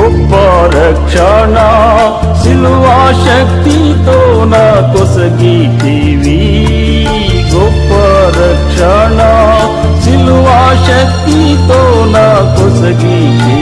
గొప్ప రక్షణ సిల్వా శక్తితో నా కొసగితివి గొప్ప రక్షణ సిల్వా శక్తితో నా కొసగితివి